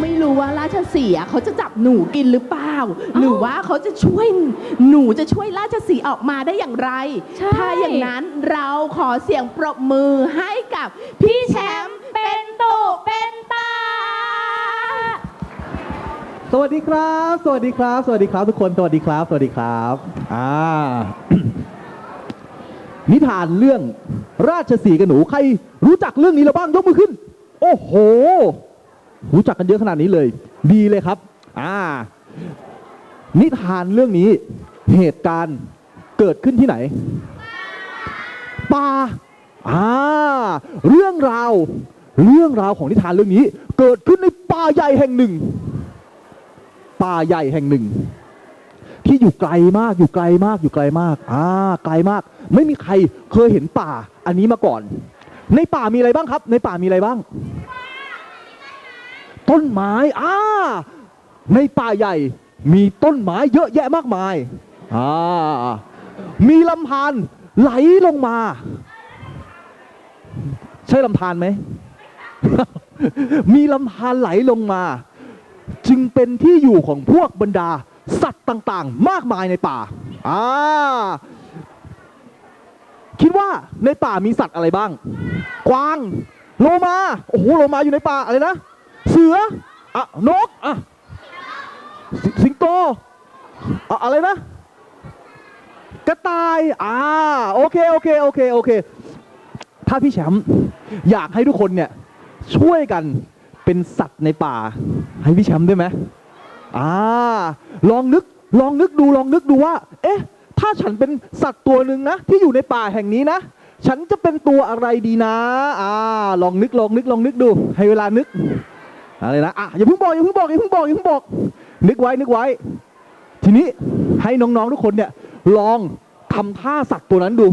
ไม่รู้ว่าราชสีห์อะเขาจะจับหนูกินหรือเปล่า หรือว่าเขาจะช่วยหนูจะช่วยราชสีห์ออกมาได้อย่างไร ใช่ ถ้าอย่างนั้นเราขอเสียงปรบมือให้กับพี่แชมป์เป็นตุเป็นตา สวัสดีครับ สวัสดีครับ สวัสดีครับทุกคน สวัสดีครับ สวัสดีครับ อ่า นิทานเรื่องราชสีห์กับหนู ใครรู้จักเรื่องนี้แล้วบ้างยกมือขึ้น โอ้โห รู้จักกันเยอะขนาดนี้เลย ดีเลยครับ อ่า นิทานเรื่องนี้เหตุการณ์เกิดขึ้นที่ไหนป่าอ่า เรื่องราว เรื่องราวของนิทานเรื่องนี้ เกิดขึ้นในป่าใหญ่แห่งหนึ่ง ป่าใหญ่แห่งหนึ่ง ที่อยู่ไกลมากอยู่ไกลมากอยู่ไกลมาก อ่า ไกลมาก ไม่มีใครเคยเห็นป่า อันนี้มาก่อน ในป่ามีอะไรบ้างครับ ในป่ามีอะไรบ้าง ต้นไม้อ่าในป่าใหญ่มีต้นไม้เยอะแยะมากมายอ่ามีลำธารไหลลงมา ใช่ลำธารไหม มีลำธารไหลลงมา จึงเป็นที่อยู่ของพวกบรรดา สัตว์ต่างๆ มากมายในป่าอ่าคิดว่าในป่ามีสัตว์อะไรบ้าง กวาง โลมา โอ้โห โลมาอยู่ในป่าอะไรนะ เสืออะนกอะสสิงโตอะอะไรนะ กระต่ายอ่าโอเคโอเคโอเคโอเค ถ้าพี่แชมป์อยากให้ทุกคนเนี่ยช่วยกันเป็นสัตว์ในป่า ให้พี่แชมป์ได้ไหมอ่าลองนึกลองนึกดูลองนึกดูว่า เอ๊ะ ถ้าฉันเป็นสัตว์ตัวหนึ่งนะ ที่อยู่ในป่าแห่งนี้นะ ฉันจะเป็นตัวอะไรดีนะ อ่า ลองนึกลองนึกลองนึกดู ให้เวลานึก อะไรนะอะอย่าเพิ่งบอกอย่าเพิ่งบอกอย่าเพิ่งบอกอย่าเพิ่งบอกนึกไว้นึกไว้ ทีนี้ให้น้องๆทุกคนเนี่ยลองทำท่าสัตว์ตัวนั้นดู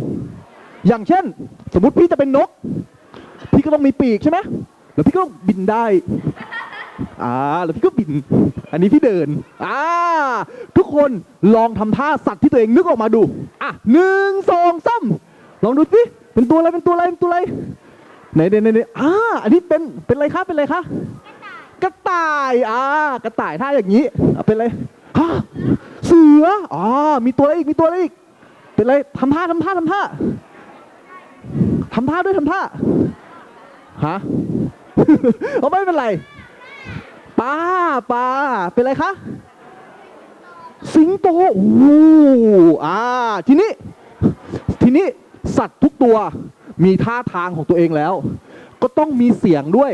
อย่างเช่น สมมติพี่จะเป็นนก พี่ก็ต้องมีปีกใช่ไหมแล้วพี่ก็ต้องบินได้อ่าแล้วพี่ก็บิน อันนี้พี่เดินอ่าทุกคนลองทำท่าสัตว์ที่ตัวเองนึกออกมาดูอะหนึ่งสองสามลองดูสิเป็นตัวอะไรเป็นตัวอะไรเป็นตัวอะไรไหนไหนไหนไหนอ่าอันนี้เป็นเป็นอะไรคะเป็นอะไรคะ กระต่ายอ่ากระต่ายท่าอย่างนี้อะเป็นอะไรฮะเสืออ๋อมีตัวอะไรอีกมีตัวอะไรอีกเป็นอะไรทำท่าทำท่าทำท่าทำท่าด้วยทำท่าฮะเอาไม่เป็นไรป้าป้าเป็นไรคะสิงโตโอ้อ่าทีนี้ ทีนี้สัตว์ทุกตัวมีท่าทางของตัวเองแล้ว ก็ต้องมีเสียงด้วย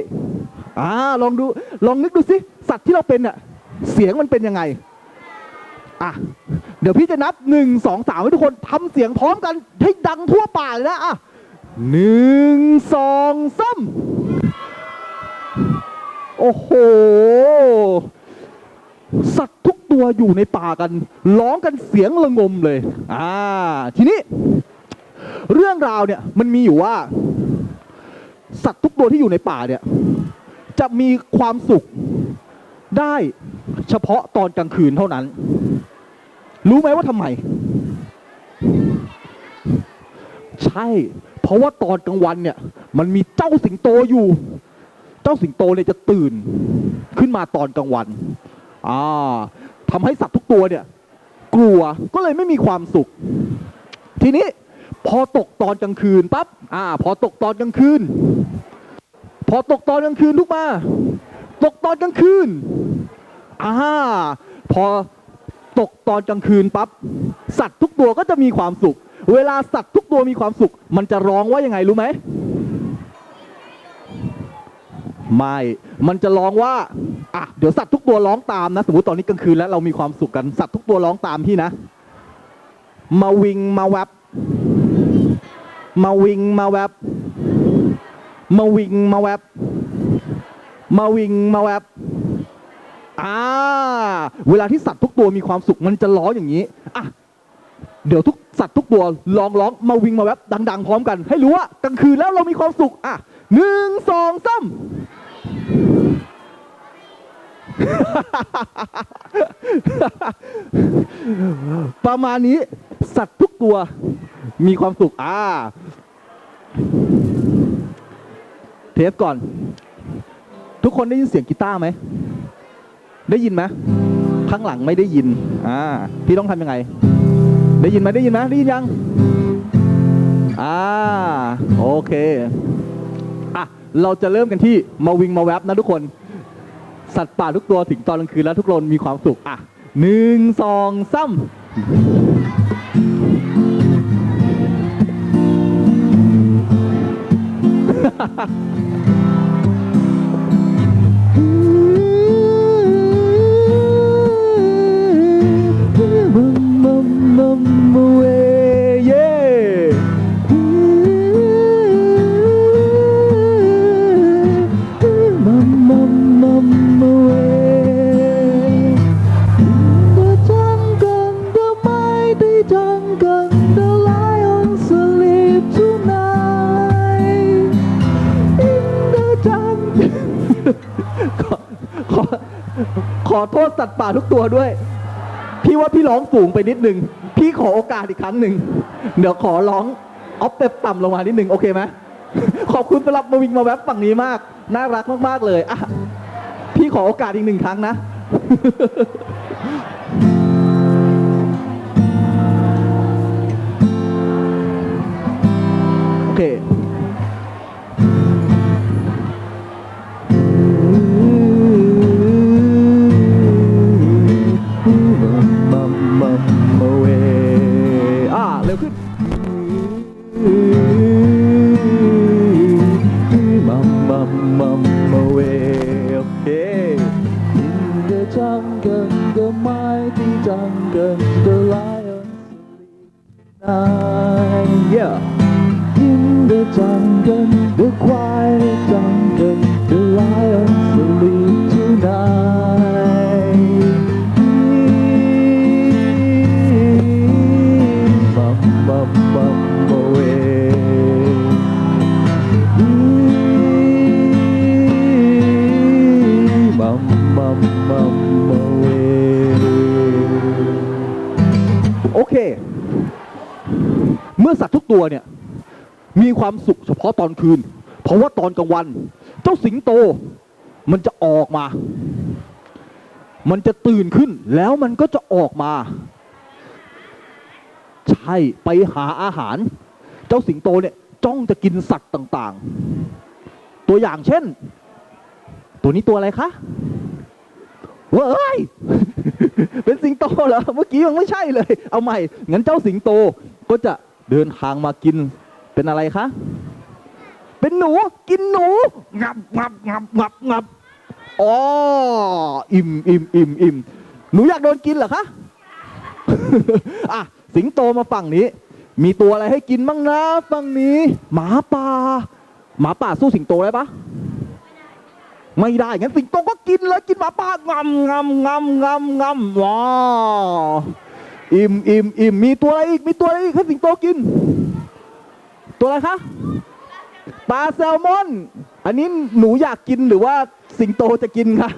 อ่าลองดูลองนึกดูสิสัตว์ที่เราเป็นน่ะเสียงมันเป็นยังไงอะเดี๋ยวพี่จะนับหนึ่งสองสามให้ทุกคนทำเสียงพร้อมกันให้ดังทั่วป่าเลยนะอะหนึ่งสองสามโอ้โห สัตว์ทุกตัวอยู่ในป่ากันร้องกันเสียงระงมเลย อ่า ทีนี้ เรื่องราวเนี่ยมันมีอยู่ว่า สัตว์ทุกตัวที่อยู่ในป่าเนี่ย จะมีความสุขได้เฉพาะตอนกลางคืนเท่านั้น รู้ไหมว่าทำไม ใช่ เพราะว่าตอนกลางวันเนี่ย มันมีเจ้าสิงโตอยู่ เจ้าสิงโตเนี่ยจะตื่นขึ้นมาตอนกลางวัน อ่าทำให้สัตว์ทุกตัวเนี่ย กลัวก็เลยไม่มีความสุข ทีนี้พอตกตอนกลางคืนปั๊บอ่า พอตกตอนกลางคืน อตกตอนกลางคืนลุกมา ตกตอนกลางคืนอ่าพอตกตอนกลางคืนปั๊บสัตว์ทุกตัวก็จะมีความสุข เวลาสัตว์ทุกตัวมีความสุข มันจะร้องว่ายังไงรู้ไหมไม่ มันจะร้องว่า อะ เดี๋ยวสัตว์ทุกตัวร้องตามนะ สมมติตอนนี้กลางคืนแล้วเรามีความสุขกัน สัตว์ทุกตัวร้องตามพี่นะ มาวิงมาแวบ มาวิงมาแวบ มาวิงมาแวบ มาวิงมาแวบอ่าเวลาที่สัตว์ทุกตัวมีความสุขมันจะร้องอย่างนี้อะเดี๋ยวทุกสัตว์ทุกตัวลองร้องมาวิงมาแวบดัง ๆ พร้อมกัน ให้รู้ว่ากลางคืนแล้วเรามีความสุขอะหนึ่งสองสามประมาณนี้สัตว์ทุกตัวมีความสุขอ่า เทสก่อน ทุกคนได้ยินเสียงกีตาร์ไหม ได้ยินไหมข้างหลังไม่ได้ยิน อ่า พี่ต้องทำยังไง ได้ยินไหมได้ยินไหมได้ยินยัง อ่า โอเค อะ เราจะเริ่มกันที่มาวิงมาแวบนะทุกคน สัตว์ป่าทุกตัวถึงตอนกลางคืนแล้วทุกคนมีความสุข อะหนึ่งสองสาม ขอขอขอโทษสัตว์ป่าทุกตัวด้วย พี่ว่าพี่ร้องสูงไปนิดนึง พี่ขอโอกาสอีกครั้งหนึ่ง เดี๋ยวขอร้องออฟเต็ปต่ำลงมานิดนึงโอเคไหมขอบคุณสำหรับมาวิงมาแวบฝั่งนี้มาก น่ารักมาก ๆ เลยอะพี่ขอโอกาสอีกหนึ่งครั้งนะ โอเค โอเค เมื่อสัตว์ทุกตัวเนี่ย มีความสุขเฉพาะตอนคืน เพราะว่าตอนกลางวัน เจ้าสิงโต มันจะออกมา มันจะตื่นขึ้น แล้วมันก็จะออกมา ใช่ไปหาอาหาร เจ้าสิงโตเนี่ยจ้องจะกินสัตว์ต่าง ๆ ตัวอย่างเช่น ตัวนี้ตัวอะไรคะ เว้ยเป็นสิงโตเหรอเมื่อกี้มันไม่ใช่เลย เอาใหม่งั้นเจ้าสิงโตก็จะเดินทางมากินเป็นอะไรคะเป็นหนูกินหนูงับงับงับงับงับอ๋ออิ่มอิ่มอิ่มอิ่มหนูอยากโดนกินเหรอคะอะสิงโตมาฝั่งนี้ มีตัวอะไรให้กินบ้างนะฝั่งนี้ หมาป่าหมาป่าสู้สิงโตได้ปะ ไม่ได้งั้นสิงโตก็กินเลยกินหมาป่างำงำงำงำงำว้าอิ่มอิ่มอิ่มมีตัวอะไรอีกมีตัวอะไรอีกให้สิงโตกิน ตัวอะไรคะปลาแซลมอน อันนี้หนูอยากกินหรือว่าสิงโตจะกินคะ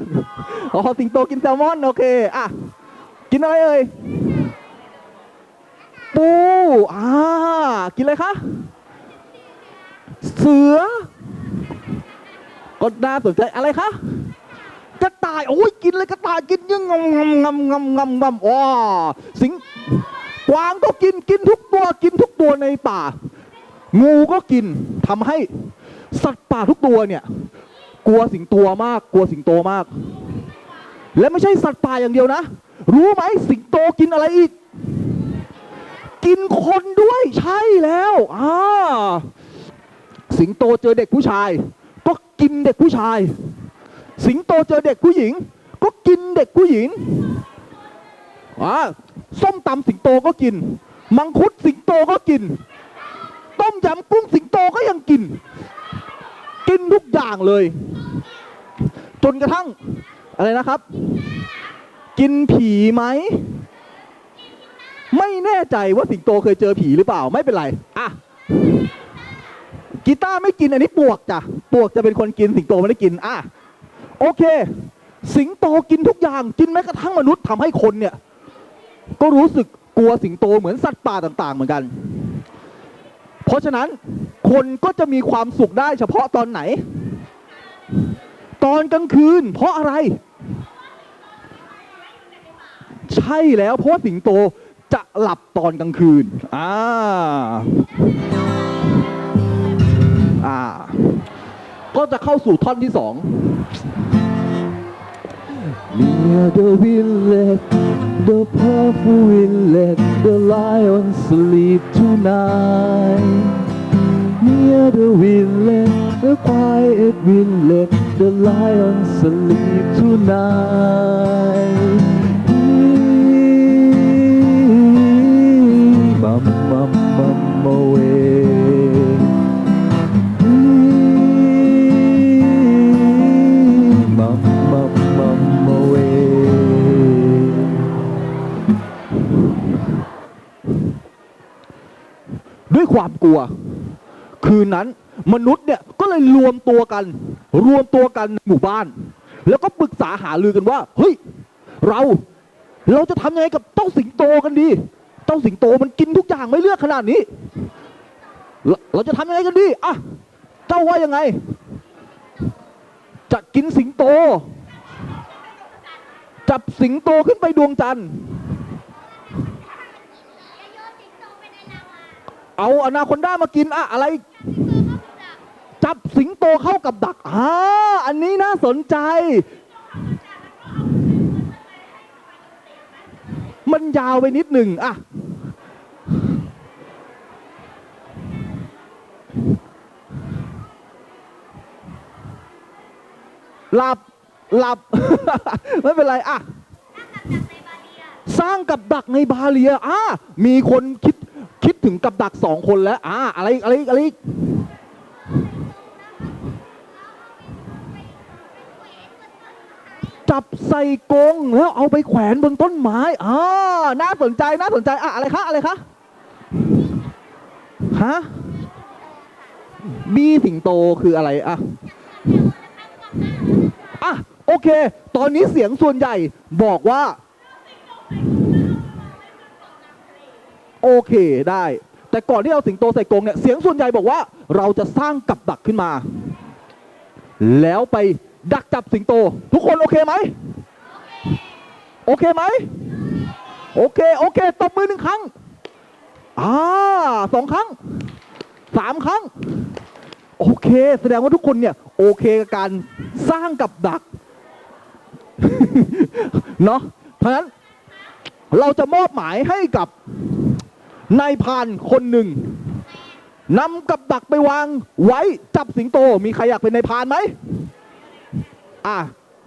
อ๋อสิงโตกินแซลมอนโอเคอะกินอะไรเอ่ยปูอ่ากินอะไรคะเสือ ก็น่าสนใจอะไรคะกระต่ายโอ้ยกินเลยกระต่ายกินยังงำงำงำงำงำงำว้าสิงกวางก็กินกินทุกตัวกินทุกตัวในป่า งูก็กินทำให้สัตว์ป่าทุกตัวเนี่ย กลัวสิงโตมาก กลัวสิงโตมาก และไม่ใช่สัตว์ป่าอย่างเดียวนะ รู้ไหมสิงโตกินอะไรอีก กินคนด้วยใช่แล้วอ่าสิงโตเจอเด็กผู้ชาย ก็กินเด็กผู้ชาย สิงโตเจอเด็กผู้หญิง ก็กินเด็กผู้หญิงอ่าส้มตำสิงโตก็กิน มังคุดสิงโตก็กิน ต้มยำกุ้งสิงโตก็ยังกิน กินทุกอย่างเลย จนกระทั่งอะไรนะครับ กินผีไหม ไม่แน่ใจว่าสิงโตเคยเจอผีหรือเปล่า ไม่เป็นไร อะ กีตาร์ไม่กินอันนี้ปวกจ้ะปวกจะเป็นคนกินสิงโตไม่ได้กินอะโอเค สิงโตกินทุกอย่างกินแม้กระทั่งมนุษย์ทำให้คนเนี่ย ก็รู้สึกกลัวสิงโตเหมือนสัตว์ป่าต่าง ๆ เหมือนกัน เพราะฉะนั้นคนก็จะมีความสุขได้เฉพาะตอนไหน ตอนกลางคืน เพราะอะไร ใช่แล้วเพราะสิงโตจะหลับตอนกลางคืน อ่า ก็จะเข้าสู่ท่อนที่สอง Near the village, the purple village, the lion sleep tonight. Near the village, the quiet village, the lion sleep tonight. ด้วยความกลัว คืนนั้นมนุษย์เนี่ยก็เลยรวมตัวกัน รวมตัวกันในหมู่บ้าน แล้วก็ปรึกษาหารือกันว่า เฮ้ย เราเราจะทำยังไงกับเจ้าสิงโตกันดีเจ้าสิงโตมันกินทุกอย่างไม่เลือกขนาดนี้เราเราจะทำยังไงกันดีอะเจ้าว่ายังไง จะกินสิงโต จับสิงโตขึ้นไปดวงจันทร์ เอาอนาคอนด้ามากินอะอะไร จับสิงโตเข้ากับดักอ่าอันนี้น่าสนใจ มันยาวไปนิดหนึ่งอะหลับหลับ ไม่เป็นไรอะสร้างกับดักในบาเลียอ่ามีคนคิด คิดถึงกับดักสองคนแล้วอ่าอะไรอะไรอะไรจับใส่กรงแล้วเอาไปแขวนบนต้นไม้อ่าน่าสนใจน่าสนใจอะอะไรคะอะไรคะฮะบี้สิงโตคืออะไรอะอะโอเค ตอนนี้เสียงส่วนใหญ่บอกว่า โอเคได้ แต่ก่อนที่เอาสิงโตใส่กรงเนี่ยเสียงส่วนใหญ่บอกว่า เราจะสร้างกับดักขึ้นมา แล้วไปดักจับสิงโต ทุกคนโอเคไหมโอเคไหมโอเคโอเคตบมือหนึ่งครั้งอ่าสองครั้งสามครั้ง โอเค แสดงว่าทุกคนเนี่ย โอเคกับการสร้างกับดักเนาะเพราะฉะนั้นเราจะมอบหมายให้กับ นายพานคนหนึ่งนำกับดักไปวางไว้จับสิงโต มีใครอยากเป็นนายพานไหมอะ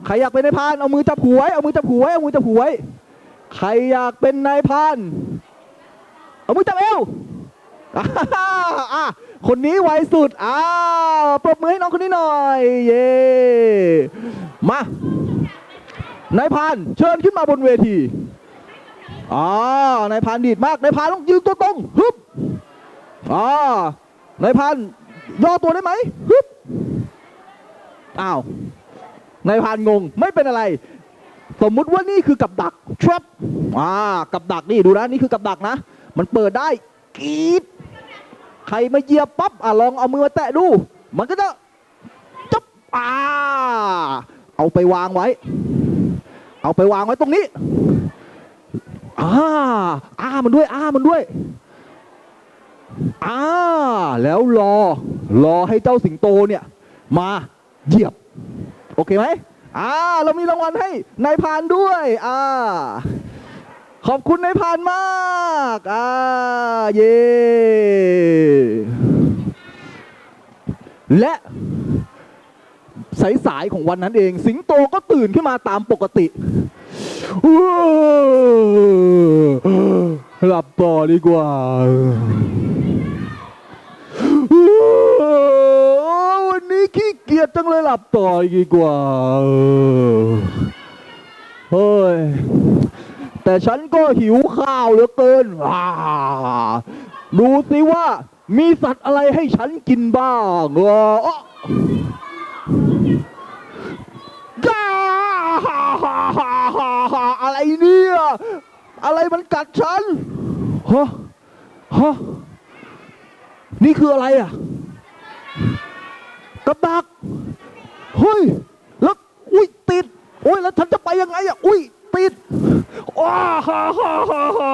ใครอยากเป็นนายพานเอามือจับหัวไว้เอามือจับหัวไว้เอามือจับหัวไว้ใครอยากเป็นนายพานเอามือจับเอวอะคนนี้ไวสุดอ้าวปรบมือให้น้องคนนี้หน่อย เย่มานายพานเชิญขึ้นมาบนเวที อ่านายพรานดีดมากนายพรานต้องยืนตัวตรงฮึบอ่านายพรานย่อตัวได้ไหมฮึบอ้าวนายพรานงงไม่เป็นอะไร สมมุติว่านี่คือกับดัก trap อ่ากับดักนี่ดูนะนี่คือกับดักนะ มันเปิดได้กรีดใครมาเหยียบปั๊บอะลองเอามือมาแตะดู มันก็จะจับอ่าเอาไปวางไว้ เอาไปวางไว้ตรงนี้ อ่าอ่ามันด้วยอ่ามันด้วยอ่าแล้วรอ รอให้เจ้าสิงโตเนี่ย มาเหยียบ โอเคไหมอ่า เรามีรางวัลให้นายพานด้วยอ่าขอบคุณนายพานมากอ่าเย่และสายๆของวันนั้นเอง สิงโตก็ตื่นขึ้นมาตามปกติ หลับต่อดีกว่า วันนี้ขี้เกียจจังเลยหลับต่อดีกว่าเฮ้ยแต่ฉันก็หิวข้าวเหลือเกิน ดูสิว่ามีสัตว์อะไรให้ฉันกินบ้างเอออ๊ะกาอะไร เนี่ย อะไรมันกัดฉันฮะฮะนี่คืออะไรอะ กับดักเฮ้ยแล้วอุ้ยติดโอ้ยแล้วฉันจะไปยังไงอะอุ้ยติดว้าฮ่าฮ่าฮ่าฮ่า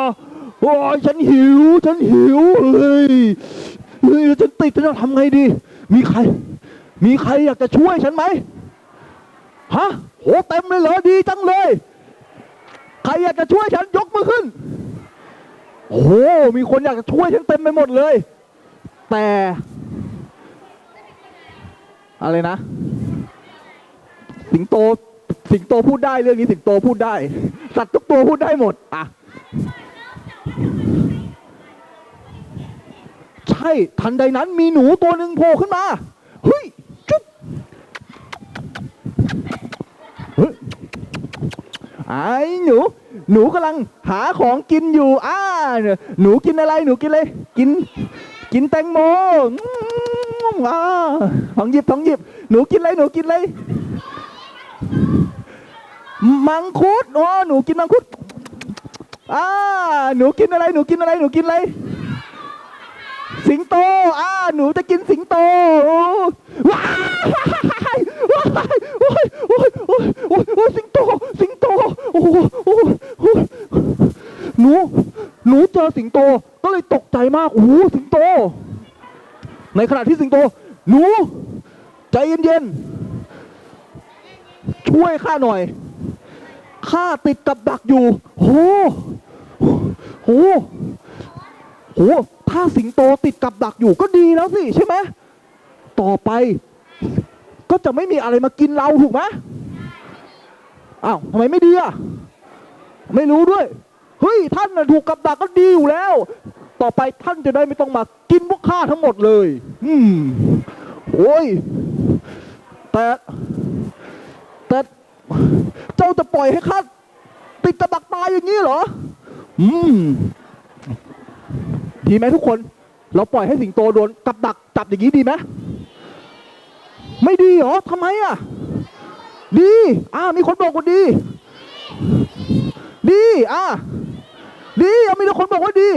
โอ้ยฉันหิว ฉันหิวเฮ้ยเฮ้ยฉันติดฉันจะทำไงดี มีใคร มีใครอยากจะช่วยฉันไหมฮะโหเต็มเลยเหรอดีจังเลย ใครอยากจะช่วยฉันยกมือขึ้น โอ้โห มีคนอยากจะช่วยฉันเต็มไปหมดเลย แต่ อะไรนะ สิงโต สิงโตพูดได้เรื่องนี้สิงโตพูดได้ สัตว์ทุกตัวพูดได้หมด อะ ใช่ ทันใดนั้นมีหนูตัวหนึ่งโผล่ขึ้นมา เฮ้ย จุ๊บเฮ้ย ไอ้หนู หนูกำลังหาของกินอยู่อ่าหนูกินอะไรหนูกินเลย กิน กินแตงโมอืมอ่าของหยิบของหยิบ หนูกินอะไรหนูกินอะไรมังคุดโอ้หนูกินมังคุดอ่าหนูกินอะไรหนูกินอะไรหนูกินอะไรสิงโตอ่าหนูจะกินสิงโตโอ้ว้ายว้ายโอ้ยโอ้ยโอ้ยโอ้ยโอ้ยสิงโต สิงโต โอ้โหโอ้โหโอ้โหหนู หนูเจอ สิงโตก็เลยตกใจมากโอ้โหสิงโต ในขณะที่สิงโต หนู ใจเย็นๆ ช่วยข้าหน่อย ข้าติดกับดักอยู่โหโหโหถ้าสิงโตติดกับดักอยู่ก็ดีแล้วสิใช่ไหมต่อไป ก็จะไม่มีอะไรมากินเราถูกไหมอ้าวทำไมไม่ดีอะ ไม่รู้ด้วย เฮ้ยท่านน่ะถูกกับดักก็ดีอยู่แล้ว ต่อไปท่านจะได้ไม่ต้องมากินพวกข้าทั้งหมดเลย อืมโอ้ยแต่แต่เจ้าจะปล่อยให้ข้าติดกับดักตายอย่างนี้เหรอ อืมดีไหมทุกคน เราปล่อยให้สิงโตโดนกับดักจับอย่างนี้ดีไหมไม่ดีเหรอทำไมอะ ดี อ่ามีคนบอกว่าดี ดี อ่า ดีอะมีคนบอกว่าดี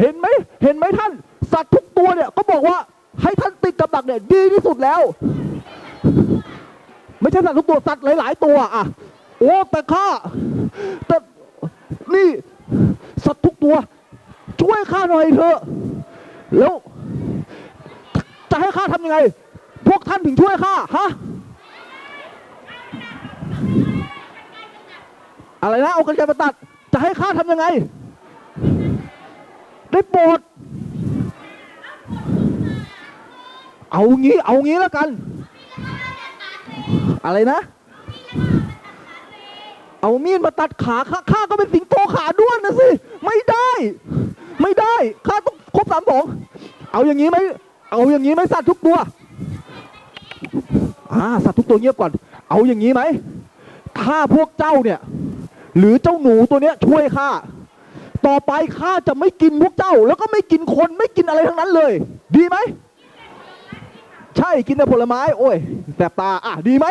เห็นไหมเห็นไหมท่าน สัตว์ทุกตัวเนี่ยก็บอกว่าให้ท่านติดกับดักเนี่ยดีที่สุดแล้ว ไม่ใช่สัตว์ทุกตัวสัตว์หลาย ๆ ตัวอะโอ้แต่ข้าแต่นี่สัตว์ทุกตัว ช่วยข้าหน่อยเถอะแล้วจะให้ข้าทำยังไง พวกท่านถึงช่วยข้าฮะอะไรนะเอากันไกรมาตัด จะให้ข้าทำยังไง ได้โปรดเอางี้ เอางี้แล้วกัน อะไรนะ เอามีดมาตัดขาข้าข้าก็เป็นสิงโตขาด้วนนะสิ ไม่ได้ ไม่ได้ข้าต้องครบสามสองเอาอย่างนี้ไหมเอาอย่างนี้ไหมสัตว์ทุกตัวอ่าสัตว์ทุกตัวเงียบก่อน เอาอย่างนี้ไหมถ้าพวกเจ้าเนี่ย หรือเจ้าหนูตัวเนี้ยช่วยข้า ต่อไปข้าจะไม่กินพวกเจ้า แล้วก็ไม่กินคนไม่กินอะไรทั้งนั้นเลย ดีไหม ใช่กินแต่ผลไม้ โอ้ยแสบตาอะดีไหม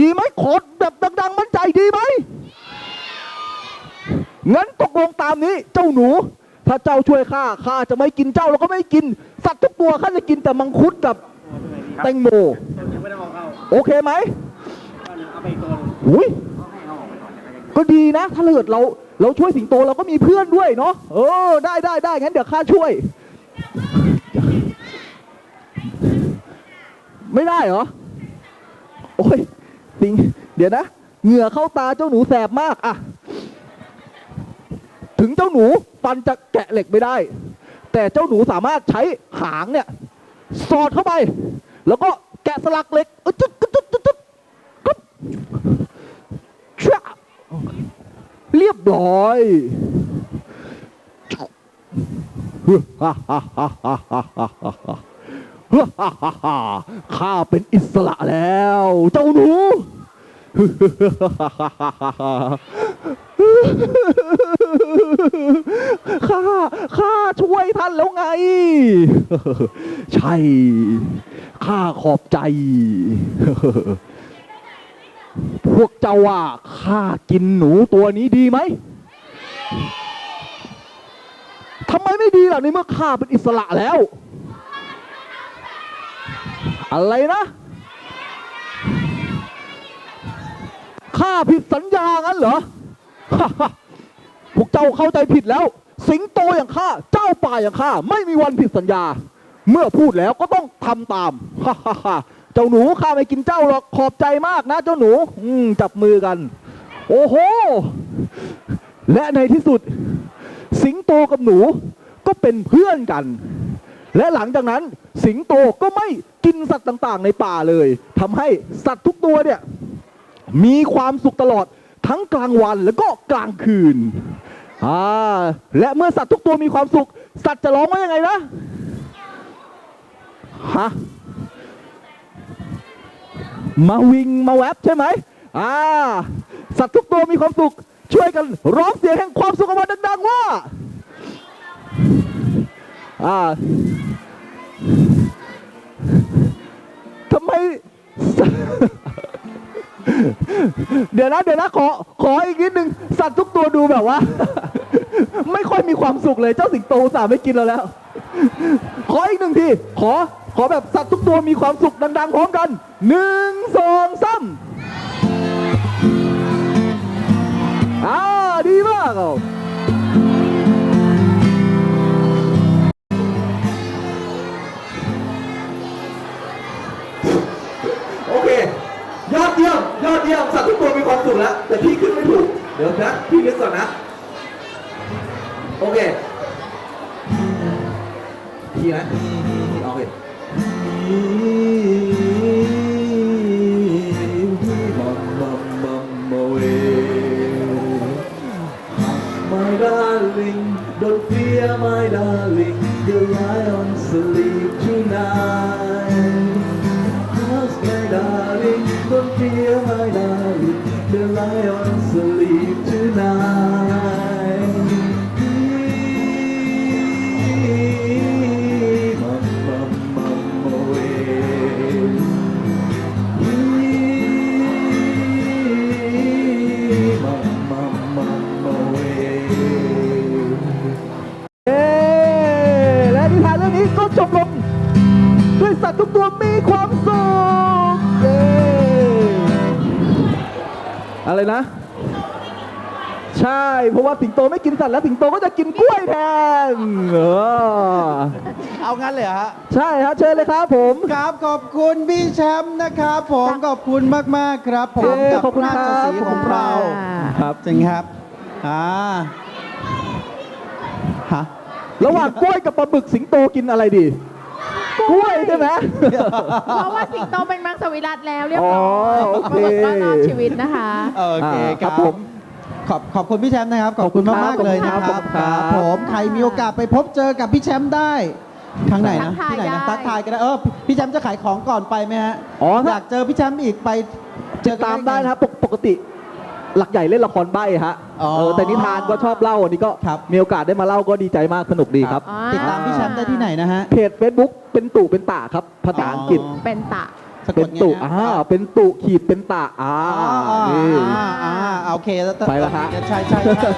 ดีไหมขอแบบดัง ๆ มั่นใจดีไหมงั้นตกลงตามนี้เจ้าหนู ถ้าเจ้าช่วยข้าข้าจะไม่กินเจ้าแล้วก็ไม่กิน สัตว์ทุกตัวข้าจะกินแต่มังคุดกับแตงโมยังไม่ได้เอาเข้าโอเคไหมเอาไปอีกตัวหนึงหุย ก็ดีนะถ้าเกิดเราเราช่วยสิงโตเราก็มีเพื่อนด้วยเนาะเออได้ได้ได้งั้นเดี๋ยวข้าช่วย ไม่ได้เหรอ โอ้ยสิงเดี๋ยวนะเหงื่อเข้าตาเจ้าหนูแสบมากอะถึงเจ้าหนูฟันจะแกะเหล็กไม่ได้ แต่เจ้าหนูสามารถใช้หางเนี่ย สอดเข้าไป แล้วก็แกะสลักเหล็กอึดจุด ร้อยฮ่าฮ่าข้าเป็นอิสระแล้ว เจ้าหนูข้าข้าช่วยท่านแล้วไง ใช่ ข้าขอบใจ พวกเจ้าว่าข้ากินหนูตัวนี้ดีไหมทำไมไม่ดีล่ะในเมื่อข้าเป็นอิสระแล้ว อะไรนะข้าผิดสัญญางั้นเหรอพวกเจ้าเข้าใจผิดแล้ว สิงโตอย่างข้าเจ้าป่าอย่างข้าไม่มีวันผิดสัญญา เมื่อพูดแล้วก็ต้องทำตามฮ่า เจ้าหนูข้าไม่กินเจ้าหรอกขอบใจมากนะเจ้าหนู อืมจับมือกัน โอ้โห และในที่สุด สิงโตกับหนูก็เป็นเพื่อนกัน และหลังจากนั้น สิงโตก็ไม่กินสัตว์ต่างๆ ในป่าเลยทำให้สัตว์ทุกตัวเนี่ย มีความสุขตลอดทั้งกลางวันแล้วก็กลางคืนอ่าและเมื่อสัตว์ทุกตัวมีความสุข สัตว์จะร้องว่ายังไงนะฮะ มาวิงมาแวบใช่ไหมอ่าสัตว์ทุกตัวมีความสุข ช่วยกันร้องเสียงแห่งความสุขออกมาดังๆว่าอ่าทำไม เดี๋ยวนะเดี๋ยวนะขอขออีกนิดนึงสัตว์ทุกตัวดูแบบว่า ไม่ค่อยมีความสุขเลยเจ้าสิงโตสาห์ไม่กินเราแล้ว ขออีกหนึ่งทีขอ ขอแบบสัตว์ทุกตัวมีความสุขดังๆพร้อมกันหนึ่งสองสามอ่าดีมากอะโอเค ยอดเยี่ยมยอดเยี่ยมสัตว์ทุกตัวมีความสุขแล้ว แต่พี่ขึ้นไม่ถูก เดี๋ยวนะ พี่นึกก่อนนะ โอเคพี่นะ My darling don't fear my darling. The lion sleep tonight. Darling don't fear my darling. Sleep ว่าสิงโตไม่กินสัตว์แล้วสิงโตก็จะกินกล้วยแทนเออเอางั้นเลยเหรอฮะ ใช่ฮะเชิญเลยครับผม ครับขอบคุณพี่แชมป์นะครับผมขอบคุณมากๆครับผมเย้กับขอบคุณราคชรับสีห์ของเราครับ จริงครับอ่าฮะ ระหว่างกล้วยกับปลาบึกสิงโตกินอะไรดี กล้วยใช่ไหม เพราะว่าสิงโตเป็นมังสวิรัตแล้วเรียบร้อยอ๋อโอเค ปรากฏว่ารอดชีวิตนะคะ โอเคอ่าคครัรับบผม ขอบขอบคุณพี่แชมป์นะครับ ขอบคุณขอบคุณครับมากๆเลยนะคขรัอบบคุณครับ ผมใครมีโอกาสไปพบเจอกับพี่แชมป์ได้ทางไหนนะทักทายที่ไหนนะได้ทักทายกันได้เออพี่แชมป์จะขายของก่อนไปไหมฮะอ๋อถ้าอยากเจอพี่แชมป์อีกไปเจอกันตามได้งนะครับปกปกติหลักใหญ่เล่นละครใบ้ฮะอ๋อเออแต่นิทานก็ชอบเล่าอันนี้ก็ครับมีโอกาสได้มาเล่าก็ดีใจมากสนุกดีครับอ๋อติดตามพี่แชมป์ได้ที่ไหนนะฮะเพจ Facebook เป็นตู่เป็นตาครับภาษาอังกฤษเป็นตะ สะกเป็ดนไงตู่นะอ่าเป็นตู่ขีดเป็นตาอ่าอ่าอ่านี่ อ่าอ่าโอเคแล้วไปแล้วฮะ ใช่ใช่ใช่